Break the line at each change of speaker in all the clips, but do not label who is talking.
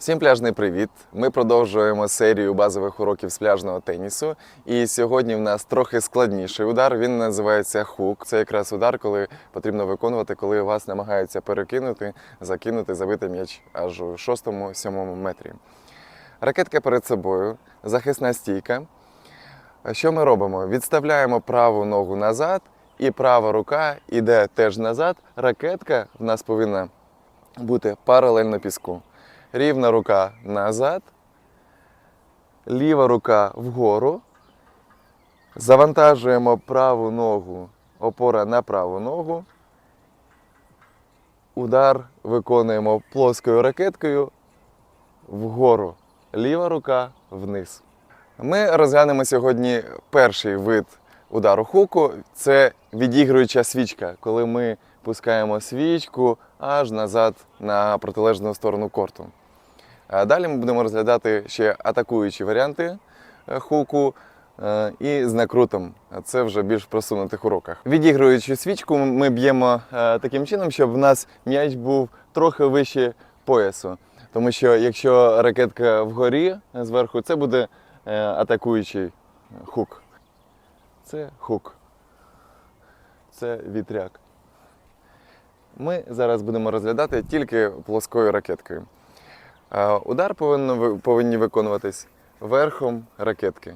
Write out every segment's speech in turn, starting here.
Всім пляжний привіт! Ми продовжуємо серію базових уроків з пляжного тенісу. І сьогодні в нас трохи складніший удар. Він називається хук. Це якраз удар, коли потрібно виконувати, коли вас намагаються перекинути, закинути, забити м'яч аж у 6-7 метрі. Ракетка перед собою, захисна стійка. Що ми робимо? Відставляємо праву ногу назад, і права рука йде теж назад. Ракетка в нас повинна бути паралельно піску. Рівна рука назад, ліва рука вгору. Завантажуємо праву ногу, опора на праву ногу. Удар виконуємо плоскою ракеткою вгору. Ліва рука вниз. Ми розглянемо сьогодні перший вид удару хуку це відігруюча свічка, коли ми пускаємо свічку аж назад на протилежну сторону корту. Далі ми будемо розглядати ще атакуючі варіанти е, хуку е, і з накрутом. Це вже більш в просунутих уроках. Відігруючи свічку, ми б'ємо е, таким чином, щоб в нас м'яч був трохи вище поясу. Тому що якщо ракетка вгорі зверху, це буде атакуючий хук. Це хук. Це вітряк. Ми зараз будемо розглядати тільки плоскою ракеткою. Удар повинно, повинні виконуватись верхом ракетки.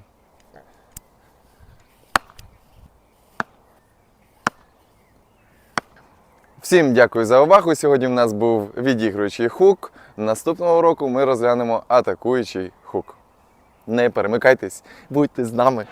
Всім дякую за увагу. Сьогодні в нас був відігруючий хук. Наступного року ми розглянемо атакуючий хук. Не перемикайтесь, будьте з нами.